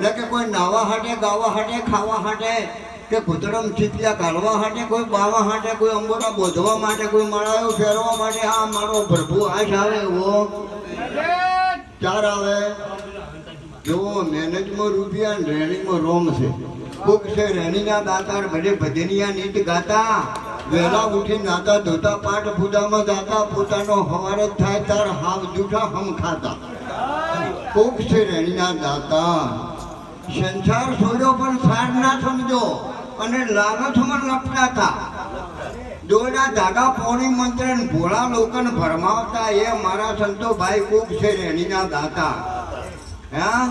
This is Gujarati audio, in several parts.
ને કે કોઈ નાવા હાટે, ગાવા હાટે, ખાવા હાટે કે કૂતરમ ચીપિયા કાઢવા હાટે, કોઈ બાવા હાટે, કોઈ અંબોરા બોધવા માટે, કોઈ મળાયો ફેરવા માટે, આ મારો પ્રભુ આશ આવે એવો ચાર આવે. જો મેનેજમાં રૂપિયા ને રેણીમાં રોમ છે. કુક છે રેણીના દાતાર, બધે ભજનિયા નીત ગાતા. વહેલા ઉઠી નાતા ધોતા પાઠ પૂજામાં જાતા પોતાનો હવાર જ થાય, તાર હાવ જૂઠા હમ ખાતા. કોક છે રેણીના દાતા સંસાર છોડ્યો પણ સાર ના સમજો. અને લાલચમાં લપટાતા. દોડા ધાગા પોણી મંત્ર ભોળા લોકોને ભરમાવતા, એ મારા સંતો ભાઈ કોક છે રેણીના દાતા. હા?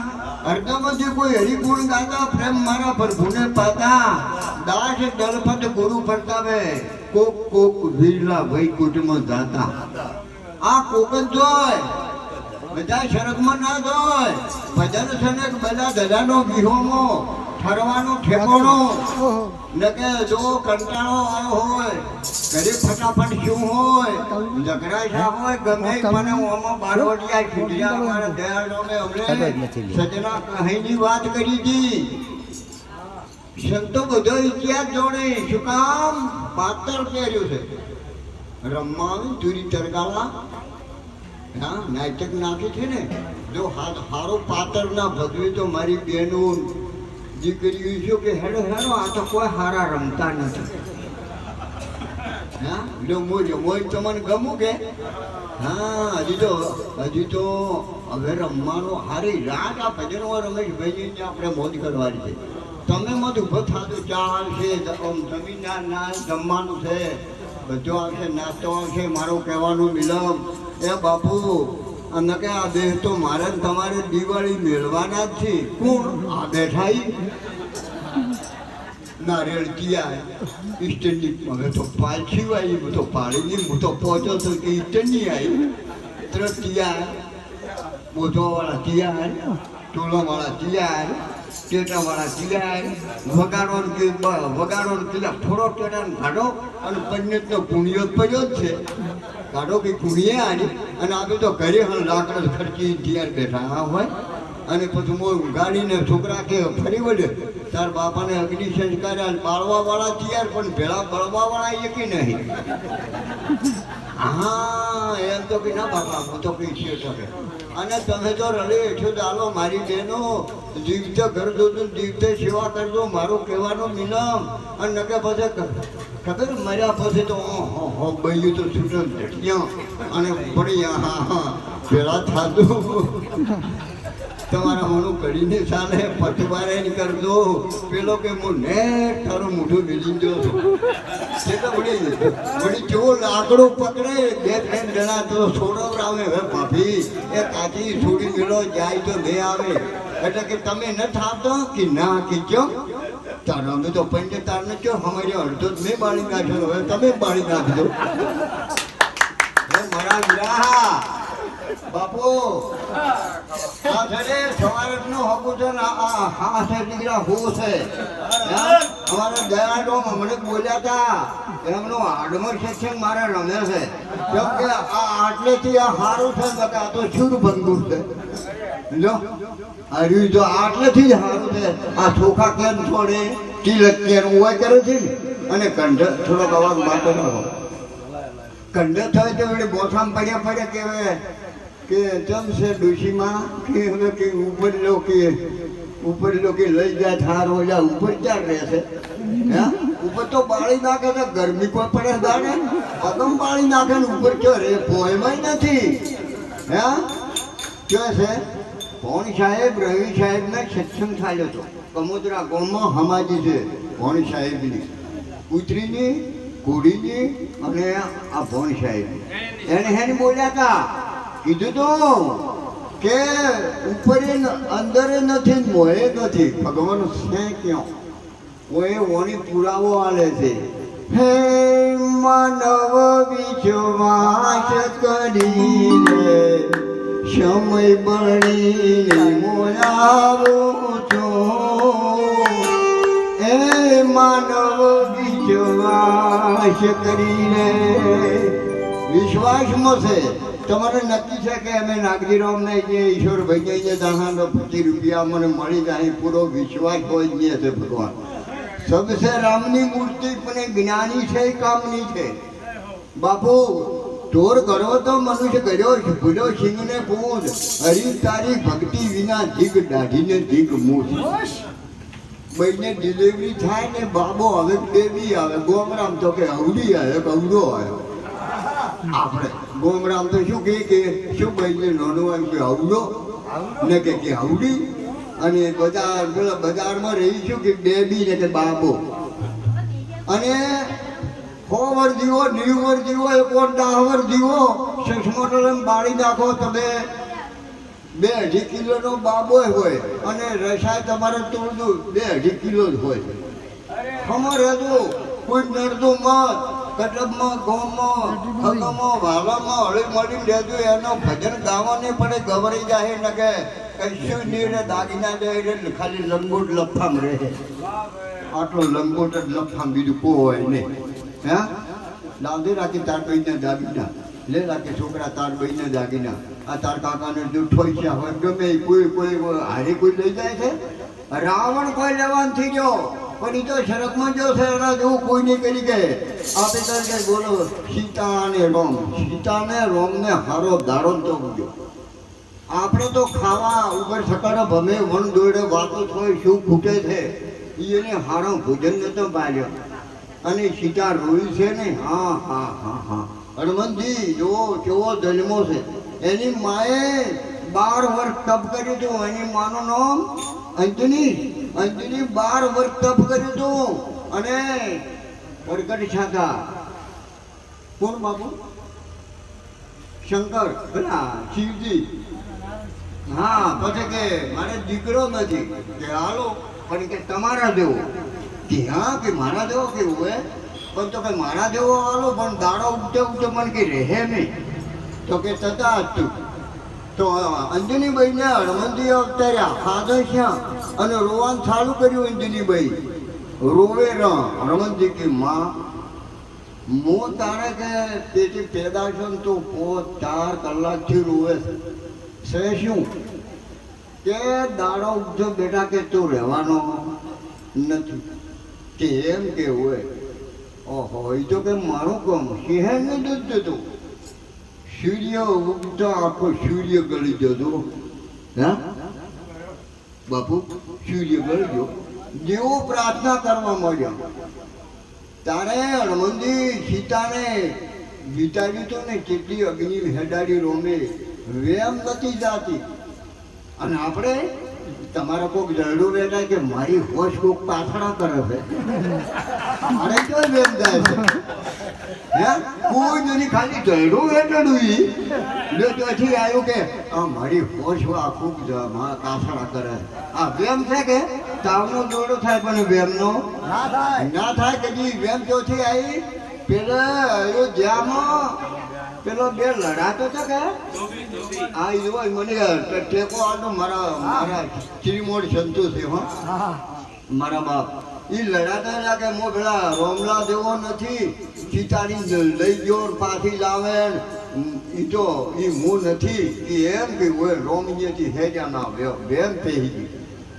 અર્ધમધ્ય કોઈ હરિગુણ ગાતા પ્રેમ મારા પ્રભુને પાતા. દાસ દલપત ગુરુ પ્રતાપે કોક કોક વીરલા વૈકુંઠમાં દાતા આ કોક જ જોય બધા શરગમાં ના જોય ભજન સનક બધા ગધાનો વિહોમો ફરવાનો ઠેકોણું ને કે જો કંટાળો આવ્યો હોય ઘરે ફટાફટ શું હોય ઝઘડા શા હોય ગમે મને ઓમાં બારવટિયા ખીડિયા મારા દયાળો મેં અમને સજના કહીની વાત કરી હતી સંતો બધો ઇતિહાસ જોડે શું કામ? પાત્ર પહેર્યું છે. રમવાનું તુરી તરગાળા. હા, નાટક નાખે છે ને, જો હારો પાત્ર ના ભજવે તો મારી બહેનો દીકરીઓ શું કે હેડો હેડો, આ તો કોઈ હારા રમતા નથી. હા, જો મોજ મોજ તમને ગમું કે? હા, હજી તો હજી તો હવે રમવાનો હારી રાત આ ભજનમાં રમેશભાઈ આપણે મોજ કરવાની છે. તમે મત ઊભો થાતો ચાલ છે આમ જમીનના ના જમવાનું છે. બધું આવશે, નાસ્તો આવશે, મારો કહેવાનું મિલમ એ બાપુ, અને આ દેહ તો મારે તમારે દિવાળી મેળવાના છે. કોણ? આ બેઠા નારિયેળ કિયા ઈસ્ટરની હવે તો પાછી આવી હું તો પાડીની હું તો પહોંચો તો કે ઈસ્ટરની આવી ત્રણ તિયાર બોધવાવાળા તિયાર ટોલાવાળા તિયાર ટેટાવાળા તિયાર વગાડો વગાડો પેલા થોડો ટેટા કાઢો અને પંડિતનો પુણ્યો જ પડ્યો જ છે. કાઢો કે પુણ્ય આની અને આપણે તો ઘરે હણ લાકડ ખર્ચી તિયાર બેઠા હોય. અને પછી મોં ગાડીને છોકરા કે ફરી વળે તાર બાપાને અગ્નિ સંસ્કાર બાળવા વાળા તૈયાર પણ ભેળા બળવા વાળા એ કે નહીં? હા, એમ તો કે ના બાપા, હું તો કઈ છે શકે અને તમે તો રડે હેઠો ચાલો મારી બહેનો જીવતે ઘર જોજો જીવતે સેવા કરજો મારો કહેવાનો મિલમ અને નકે પછી ખબર મર્યા પછી તો બૈયું તો છૂટો ઝટક્યા અને પડી હા હા, ભેળા થાતું. તમારા મોનું કરીને ચાલે, પટવારે ની કરજો. પેલો કે, હું ને તારું મોઢું મિલી જો તે તો વળી વળી કેવો લાકડો પકડે. બે ત્રણ જણા તો છોડવરાવે હવે ભાભી, એ કાચી છોડી મેળો, જાય તો બે આવે. એટલે કે, તમે ન થાતો કે ના કે ક્યો તારો અમે તો પંચ તાર ને કયો. અમારે અડધો જ મેં બાળી નાખ્યો. હવે તમે બાળી નાખજો. મારા વીરા બાપુ. આ છે ને સવારનો હકુ છે ને આ છે દીકરા હો છે. હા? અમારા દયાળો હમણાં બોલ્યા હતા. એમનો આડમર સેક્શન મારે રમે છે. કેમ કે આ આટલેથી આ સારું છે ને કે આ તો શુર ભંગુર છે. જો જો આટલેથી જ સારું છે. આ ચોખા કેમ છોડે? તિલક કેમ ઊભા કરે છે ને? અને કંઠ થોડોક અવાજ માટે ન હોય કંડર થાય તો બોથામ પડ્યા પડ્યા કે કે ચમ છે ડોશીમાં, કે હવે કે ઉપર લો કે ઉપર લો કે લઈ જાય થાર હો જા ઉપર રહે રહેશે હે? ઉપર તો બાળી નાખે ને ગરમી કોઈ પડે દાડે પગમ બાળી નાખે ને ઉપર ચો રે પોયમાં નથી. હા? કે છે? ભોણ સાહેબ, રવિ સાહેબને સત્સંગ થયો હતો. કમોદરા ગોળમાં હમાજી છે. ભોણ સાહેબની. કૂતરીની ઘોડીની અને આ ભોણ સાહેબની. એને હેન બોલ્યા હતા કીધું તો કે ઉપર અંદર નથી મોહે નથી. ભગવાન છે ક્યાં? કોઈ ઓણી પુરાવો આલે છે. હે માનવ વિશ્વાસ કરીને સમય બળીને મોયાવું છો. હે માનવ વિશ્વાસ કરીને વિશ્વાસમાં છે. તમારે નક્કી છે કે અમે નાગજીરામને જે ઈશ્વરભાઈને જે દાણા પચીસ રૂપિયા અમને મળી જાય પૂરો વિશ્વાસ હોય જ છે ભગવાન. સબસે રામની મૂર્તિ પણ જ્ઞાની છે કામની છે. બાપુ ચોર કરો તો મનુષ્ય કર્યો ભૂલો સિંહને પૂંજ હરી તારી ભક્તિ વિના જીગ દાઢીને જીગ મૂછ બંને ડિલિવરી થાય ને બાબો હવે બેબી આવે ગોમરામ તો કે અવડી આવે કવડો આવ્યો આપણે ગોમરામ તો શું કહે કે શું બંને નાનું એમ કે અવડો ને કે કે અવડી અને બજાર પેલા બજારમાં રહીશું કે બેબી ને કે બાબો. અને હોવર જીવો નીવર જીવો એક વાર જીવો સસમોટલ બાળી નાખો તમે. બે અઢી કિલોનો બાબો હોય અને રસાય તમારે તોડતું બે અઢી કિલો જ હોય. ખમર હતું કોઈ નડતું મત. કટબમાં ગોમાં, ખગમાં વાલામાં હળી મળી રહેતું એનો ભજન ગાવા નહીં પડે ગવરી જાય ને કે નહીં દાગીના ખાલી લંગોટ લફામ રહે. આટલો લંગોટ જ બીજું કોઈ હોય નહીં. હે? લાંદી રાખી તાર બહીને દાગીના લે રાખે છોકરા, તાર બહીને દાગીના આ તાર કાકાને જૂઠોઈ છે, હવે ગમે કોઈ કોઈ હારી કોઈ લઈ જાય છે? રાવણ કોઈ લેવાનું થઈ ગયો. પણ એ તો શરતમાં જો એના જેવું કોઈ નહીં કરી ગયે આપે તો કે બોલો સીતા અને રોમ સીતા ને રોમ ને હારો દાડો તો ઉગ્યો આપણે તો ખાવા ઉપર સકારો ભમે વન દોડે વાતો થોય, શું ખૂટે છે એને હારો ભોજન નતો પાડ્યો. અને સીતા રોઈ છે ને, હા હા હા હા. હનુમંતજી જુઓ, કેવો જન્મો છે. એની માએ બાર વર્ષ તપ કર્યું હતું, એની માનું નામ અંજની અંજની બાર વર્ષ તપ કર્યું હતું અને પ્રગટ છાતા કોણ બાપુ? શંકર. પેલા શિવજી. હા પછી કે મારે દીકરો નથી. કે હાલો, પણ કે તમારા જેવો. કે હા, કે મારા જેવો કેવું હે? પણ તો કે મારા જેવો હાલો, પણ દાડો ઉગતે ઉગતે મને કે રહે નહીં. તો કે તથા હતું તો અંજનીબાઈને હનુમંતી અવતાર્યા ફાધર શ્યાં અને રોવાનું ચાલુ કર્યું અંજનીબાઈ. રોવે હનુમંતી કે, માં હું તારે કે તેથી પેદા છો તો પોત ચાર કલાકથી રોવે છે. છે શું? કે દાડો ઉપજો બેટા કે તું રહેવાનો નથી. કે એમ કે હોય. ઓહો એ તો કે મારું કામ નહીં દૂધ દીધું સૂર્ય ઉગતો આખો સૂર્ય ગળી જતો હા બાપુ સૂર્ય ગળી ગયો જેવો પ્રાર્થના કરવા માંડ્યા તારે હનુમંદી સીતાને વિતાડ્યું તો ને કેટલી અગ્નિ હેડાડી રોમે વેમ નથી જાતી અને આપણે તમારા કોક જરડું બેઠા કે મારી હોશ કોક પાથણા કરે છે? મારે ક્યાં વેમ જાય છે? હે? કોઈ નથી ખાલી ઈ. આવ્યું કે આ મારી હોશ આ ખૂબ કરે. આ બેમ છે કે તાવનો દોડો થાય પણ વેમનો ના થાય. ના થાય કદી વેમ ચોથી આવી પેલા અયોધ્યામાં પેલો બે લડાતો છે કે આ યુવાન મને ટેકો આવતો મારા મારા શ્રીમોડ સંતોષ છે, હો. હા મારા બાપ. એ લડાતા હતા કે મો પેલા રોમલા જેવો નથી, સીતાની લઈ ગયો પાછી લાવે એ તો એ હું નથી એ એમ કે હોય રોમીએથી હેજા ના બેન પહેરી ગઈ.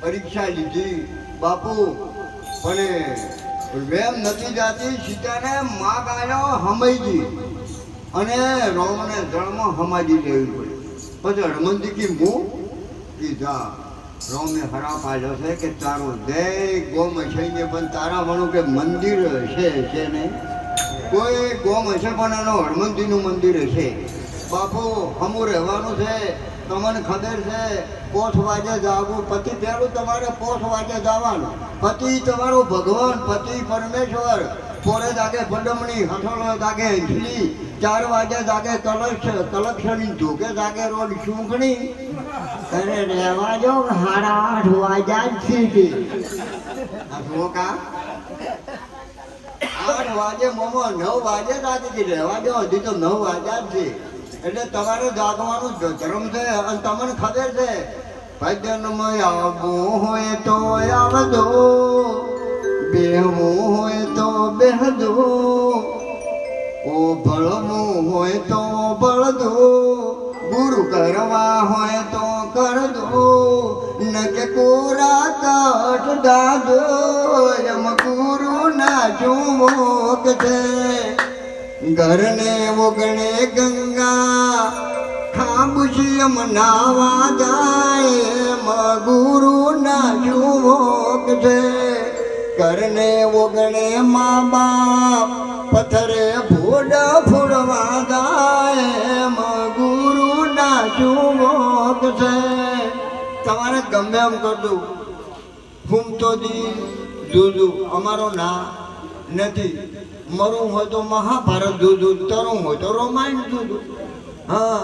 પરીક્ષા લીધી. બાપુ, પણ વેમ નથી જાતી, સીતાને માગ આવ્યો હમાઈજી અને રોમને જળમાં હમાજી લેવી પડે. પછી હનુમંતી કી હું કીધા રોમે હરા પાડ્યો છે કે તારો દે ગોમ છે ને પણ તારા વાળું કે મંદિર છે છે નહીં? કોઈ ગોમ હશે પણ એનો હનુમંતીનું મંદિર હશે બાપુ, હમું રહેવાનું છે. તમને ખબર છે, પોઠ વાજે જાવું પતિ પહેલું તમારે પોઠ વાજે જવાનું પતિ તમારો ભગવાન, પતિ પરમેશ્વર. પોરે જાગે ભડમણી હથોળો દાગે અંજલી ચાર વાગે જાગે કલશ કલક્ષણી ધોકે જાગે રોડ ચૂંટણી. અરે રહેવા જો સાડા આઠ વાગ્યા જ સીટી. આ આઠ વાગે મોમો, નવ વાગે હતી રહેવા જો હજી તો નવ વાગ્યા જ છે. એટલે તમારે જાગવાનું ધર્મ છે અને તમને ખબર છે ભજનમાં આવવું હોય તો આવજો, બેહવું હોય તો બેહજો. ભળવું હોય તો ભળદો. ગુરુ કરવા હોય તો કરદો. ન કે કોરા કાઠ દાદો એમ ગુરુ ના જુમોક છે. ઘરને ઓગણે ગંગા. ખાબુશિયમ નાવા જાય. એમ ગુરુ ના જુમોક છે. ઘરને ઓગણે મા બાપ. પથરે ભૂડ ફૂડવા ગાય એમ ગુરુ ના જુમોક છે. તમારે ગમે એમ કરજો ફૂમતો દી દૂધું અમારો ના નથી. મરું હોય તો મહાભારત જોજું તરું હોય તો રોમાયણ જોજું હા,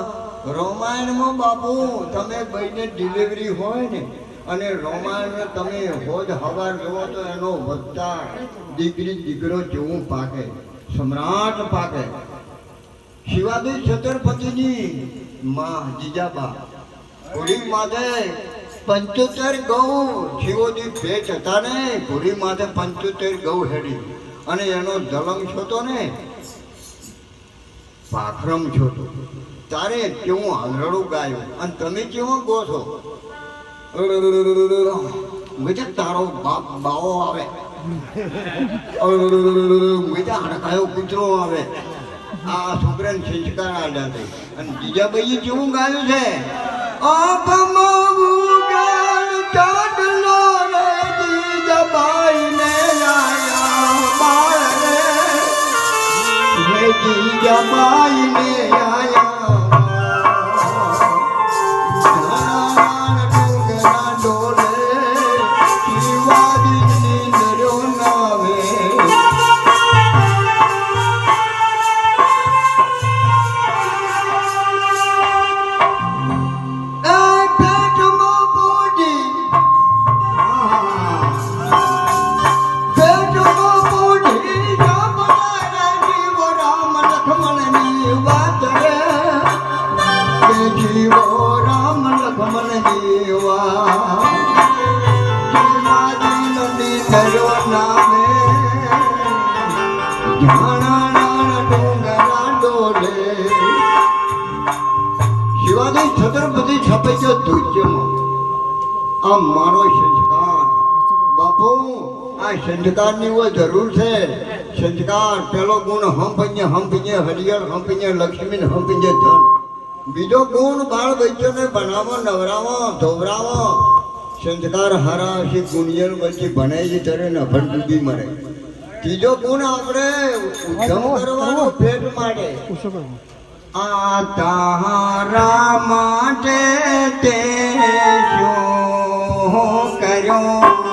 રોમાયણમાં બાપુ, તમે ભાઈને ડિલિવરી હોય ને, અને રોમાયણ તમે હોજ હવાર જોવો તો એનો વધતા દીકરી દીકરો જેવું પાકે સમ્રાટ પાકે. શિવાજી છત્રપતિની માં જીજાબા. ઘોડી માથે પંચોતેર ગૌ શિવોજી ભેટ હતા ને ઘોડી માથે પંચોતેર ગૌ હેડી. અને એનો જલમ છોતો ને પાખરમ છોતો. તારે કેવું આંધળું ગાયું? અને તમે કેવો ગો છો? તારો બાપ બાવો આવે હડકાયો કૂતરો આવે. આ છોકરાને સંસ્કાર આલ્યા છે. અને બીજા ભાઈએ કેવું ગાયું છે? આપમાવું ગાન ચાડલો રે જીજાબાઈને આયા બાળ રે હે જીજાબાઈને આયા સંસ્કારની હોય જરૂર છે. સંસ્કાર પેલો ગુણ હંપીને હંપીને હરિયર, હંપીને લક્ષ્મી હંપીને ધન. બીજો ગુણ બાળ બચ્ચોને બનાવો, નવરાવો, ધોવરાવો. સંસ્કાર હારા છે ગુણિયર વચ્ચે ભણાય છે ત્યારે નફળ ડૂબી મરે. ત્રીજો ગુણ આપણે ઉદ્ધમ કરવાનો પેટ માટે. આ તારા માટે તે શું કર્યો?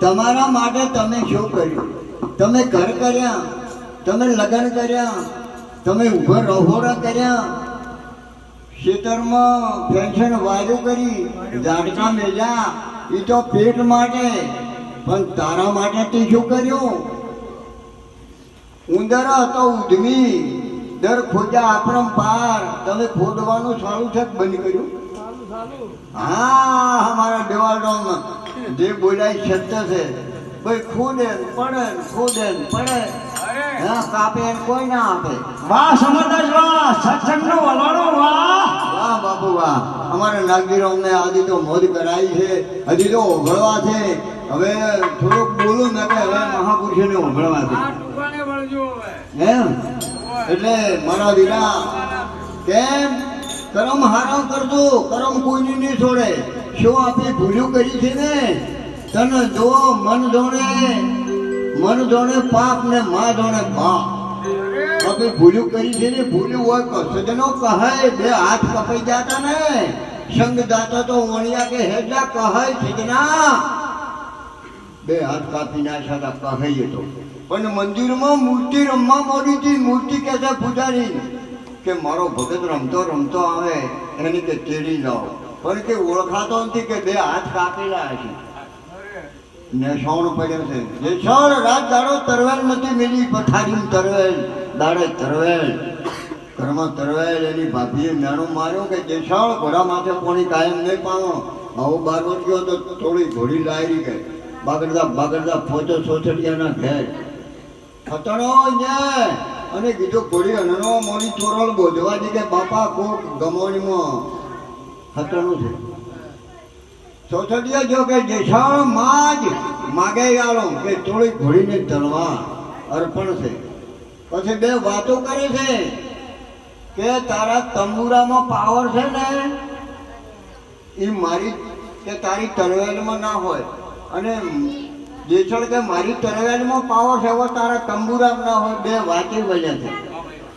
તમારા માટે તમે શું કર્યું? તમે ઘર કર્યા તમે લગ્ન કર્યા તમે ઊભા રહોડા કર્યા. ખેતરમાં પેન્શન વાયુ કરી ઝાડકા મેલ્યા. એ તો પેટ માટે પણ તારા માટે તે શું કર્યું? ઉંદરા હતો ઉધમી દર ખોજા આપરમ પાર. તમે ખોદવાનું સારું છે બંધ કર્યું? હા અમારા દેવાળમાં જે બોલાય સત્ય છે. કોઈ ખોદે પડે ને પડે. હા કાપે કોઈ ના આપે. વાહ સમરદાસ વાહ. સત્સંગનો વલણો વાહ. વાહ બાપુ વાહ. અમારા નાગીરો અમને આજે તો મોજ કરાઈ છે. હજી તો ઓગળવા છે. હવે થોડુંક બોલું ને કે હવે મહાપુરુષોને ઓગળવા છે એમ? એટલે મારા દીરા કેમ? કરમ હારામ કરજો કરમ કોઈને નહીં છોડે. શું આપણે ભૂલ્યું કર્યું છે ને, તને જો મન જોણે મન જોણે પાપ ને માં જોણે પાપ આપણે ભૂલ્યું કરી છે ને, ભૂલ્યું હોય સજનો કહે બે હાથ કપાઈ જાતા ને. સંગ દાતા તો વણિયા કે હેજા કહે સજના. બે હાથ કાપી નાખ્યા હતા, કહાઈએ તો. પણ મંદિરમાં મૂર્તિ રમવા મોડી હતી, મૂર્તિ કે છે પૂજારી કે, મારો ભગત રમતો રમતો આવે એની કે તેડી લાવો. પણ તે ઓળખાતો નથી કે બે હાથ કાપેલા છે નેસાણ પડ્યો છે. નેસાણ રાત દાડો તરવેલ નથી મેલી પથારી તરવેલ, દાડે તરવેલ, ઘરમાં તરવેલ, એની ભાભીએ નાણું માર્યું કે જેસાળ ઘોડા માથે કોણી કાયમ નહીં પાવો આવો બાર વર્ષ ગયો તો થોડી ઘોડી લાવી ગઈ. બાગડતા બાગડતા ફોચો સોસડિયાના ઘેર. ખતરો ને અને કીધું ઘોડી અનનો મોની ચોરલ બોધવા દી કે, બાપા, કોક ગમોણીમાં ખતણું છે. સોસડિયા જો કે જેસાળમાં જ માગે ગાળો કે થોડી ઘોડીને તલવાર અર્પણ છે. પછી બે વાતો કરે છે કે તારા તંબુરામાં પાવર છે ને? એ મારી કે તારી તરવેલમાં ના હોય. અને જેસળ કે મારી તરવેલમાં પાવર છે તારા તંબુરામાં ના હોય. બે વાતે બન્યા છે.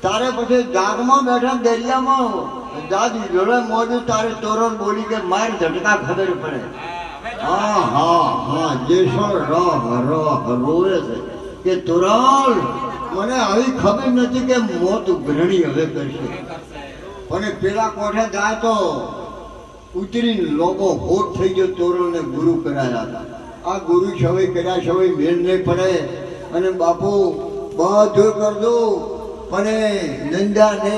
તારે પછી જાગમાં બેઠા દરિયામાં જાગ જોડે મોડું તારે તોરણ બોલી કે માર ઝટકા ખબર પડે. હા હા હા જેસળ રહ રહ રોવે છે. કે તોરણ, મને આવી ખબર નથી કે મોત ગ્રહણી હવે કરશે. અને પેલા કોઠે જાય તો ઉતરીને લોકો હોટ થઈ ગયો, તોરણને ગુરુ કરાયા હતા. આ ગુરુ છવે કર્યા છવે મેળ નહીં પડે. અને બાપુ, બધું કરજો પણ નંદા ને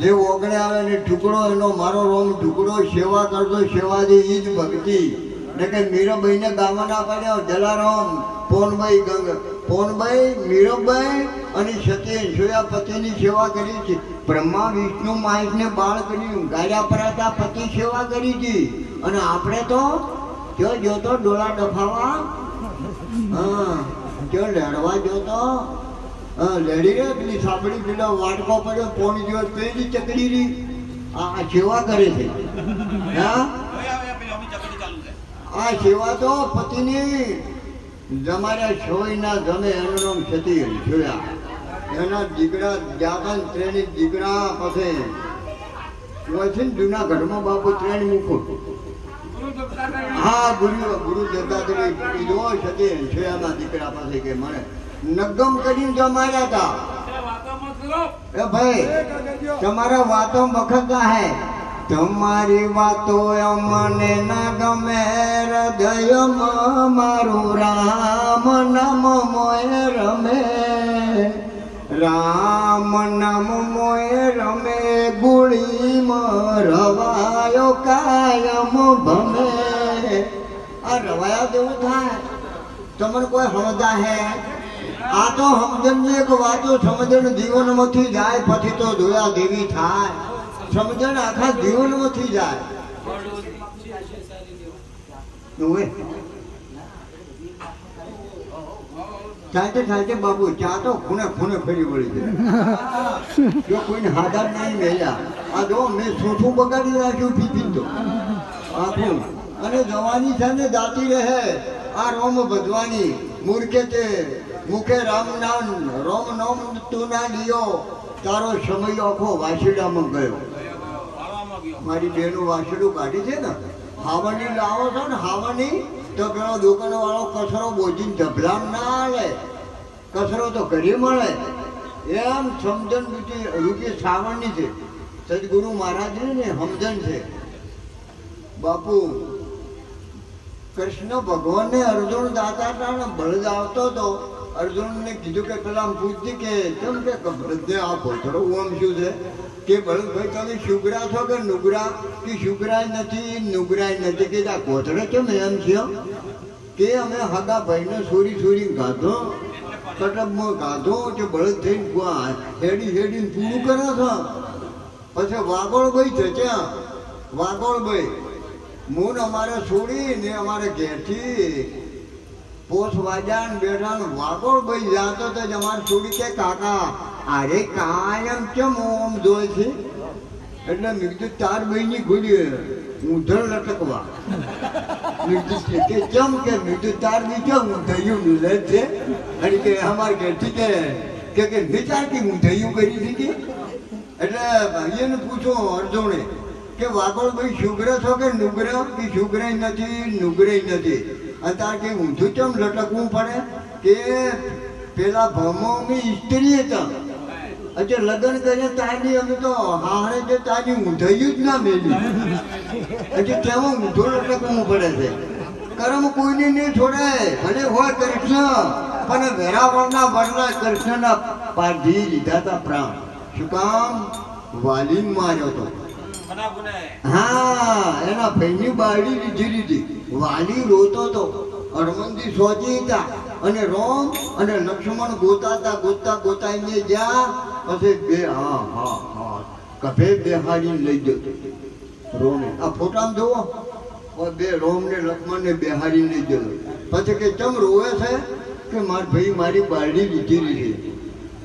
જે ઓગણે આવે ને ઢુકડો એનો મારો રોમ ટુકડો સેવા કરતો સેવાથી ઈ જ ભક્તિ. ને કે મીરાબાઈને ના પાડ્યો, જલારામ પોનભાઈ ગંગ. પોનભાઈ મીરાબાઈ અને સતી સોયા પતિની સેવા કરી છે. બ્રહ્મા, વિષ્ણુ મહેશને બાળ કર્યું ગાયા પરાતા પતિ સેવા કરી હતી અને આપણે તો જો જોતો ડોળા ડફાવા, હા, જો લડવા જોતો લડી રે પેલી સાંભળી પેલો વાટકો પડ્યો પોણી દિવસ પેલી ચકડી રહી. આ સેવા કરે છે. હા? આ સેવા તો પતિની જમારા છોઈના જમે એનું નામ છતી જોયા. એના દીકરા જાગન ત્રેણી દીકરા પાસે હોય છે ને, જુનાગઢમાં બાપુ ત્રણ મુકુટ હા, ગુરુ ગુરુ દત્તાત્રેય કીધો છતી છોયાના દીકરા પાસે કે મને. નગમ કરીને જમાર્યા હતા એ કરો ભાઈ, તમારા વાતો મખતા હે. તમારી વાતો અમને ના ગમે, હૃદયમાં મારું રામ નામ મોય રમે. રામ નામ મોય રમે ગુળીમાં રવાયો કાયમ ભમે. આ રવાયા જેવું થાય? તમને કોઈ હળદા હે? આ તો સમજણ એક વાતો સમજણ જીવનમાંથી જાય, પછી તો જોયા દેવી થાય. સમજણ આખા જીવનમાંથી જાય. બાબુ ચા તો ખૂણે ખૂણે ફરી વળી જાય. જો કોઈને હાજર નહીં મેલ્યા, આ જો મેં સોઠું બગાડી રાખ્યું પીપી તો. આખું અને જવાની છે ને જાતી રહે. આ રોમ ભજવાની મૂર્ખે તે મુખે રામ નામ રોમ નામ તું ના લિયો તારો સમય આખો વાસીડામાં ગયો. મારી બેનું વાસીડું કાઢી છે ને, હાવાની લાવો છો ને, હાવાની, તો પેલો દુકાન વાળો કચરો બોજીને ઢબલામ ના આલે કચરો તો ઘરે મળે. એમ સમજણ રૂપી રૂપી સાવણની છે. સદગુરુ મહારાજ ને, સમજણ છે. બાપુ, કૃષ્ણ ભગવાનને અર્જુન દાતા બળદ આવતો હતો અર્જુનને કીધું કે પેલા પૂછતી કે કેમ કે બળદને આ ભોસડો ઓમ શું છે, કે બળદભાઈ તમે શુગરા છો કે નુગરા? કે શુગરાય નથી, નુગરાય નથી? કે આ કોથળે કેમ એમ છે? કે અમે હગા ભાઈને સોરી સોરી ગાધો કટકમાં ગાધો, કે બળદ થઈને હેડી હેડીને પૂરું કરે છે? પછી વાગોળભાઈ છે ત્યાં વાગોળભાઈ મૂન અમારે છોડીને અમારે ઘેરથી પોસ વાજા ને બેઠા ને વાગોળભાઈ જાતો તો જમાર છોડી કે, કાકા અરે કાયમ કેમ ઓમ જોય છે? એટલે મેં ચાર બહેની ખુલી ઊંધણ લટકવા. મેં કે કેમ કે? મેં ચાર બી કેમ ઊંધૈયું મિલે છે. અને કે અમારે ઘેરથી કે કે કે વિચાર કે ઊંધૈયું કરી હતી કે? એટલે એને પૂછો અર્જુને કે વાગોળભાઈ શુગ્ર છો કે નુગ્ર? કે શુગ્ર નથી નુગ્ર નથી. કે ઊંધું કેમ લટકવું પડે? કે પેલા ભમોની સ્ત્રી હતા. એટલે લગ્ન કરીને તારી અમે તો હારે જે તારી ઊંધાયું જ ના મેલી. એટલે કેવું ઊંધું લટકવું પડે છે. કર્મ કોઈને નહીં છોડે ભલે હોય કૃષ્ણ પણ વેરાવળના બદલા કૃષ્ણના પારધી લીધા હતા પ્રાણ. શું કામ? વાલીન માર્યો હતો હા એના ભાઈની બાળી લીધી લીધી. વાલી રોતો તો હરમંદી સોચી હતા અને રોમ અને લક્ષ્મણ ગોતા હતા ગોતા ગોતાઈને જ્યાં પછી બે હા હા હા, કભે બેહાડીને લઈ જતો રોમે. આ ફોટામાં જુઓ. બે રોમ ને લક્ષ્મણ ને બેહાડીને લઈ જતો પછી કે ચમ રોવે છે? કે માર ભાઈ મારી બારડી લીધેલી છે.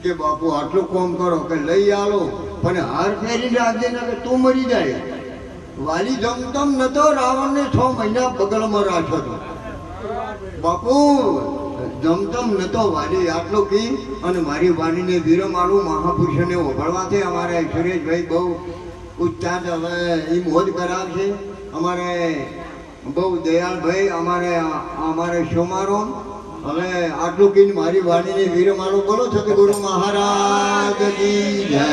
કે બાપુ આટલું કોમ કરો કે લઈ આવો. પણ હાર ફેરી રાખજે ને કે તું મરી જાય. વાલી જમતમ નતો રાવણને છ મહિના બગલમાં રાખ્યો હતો. બાપુ જમતમ નતો વાલી આટલો કી અને મારી વાણીને વીર મારું મહાપુરુષને ઓભળવાથી અમારે સુરેશભાઈ બહુ ઉચ્ચાર હવે એ મોજ કરાવશે. અમારે બહુ દયાળભાઈ, અમારે અમારે સોમારો હવે આટલું કીને મારી વાણીને વીર મારું બોલો, સદગુરુ મહારાજ કી જય.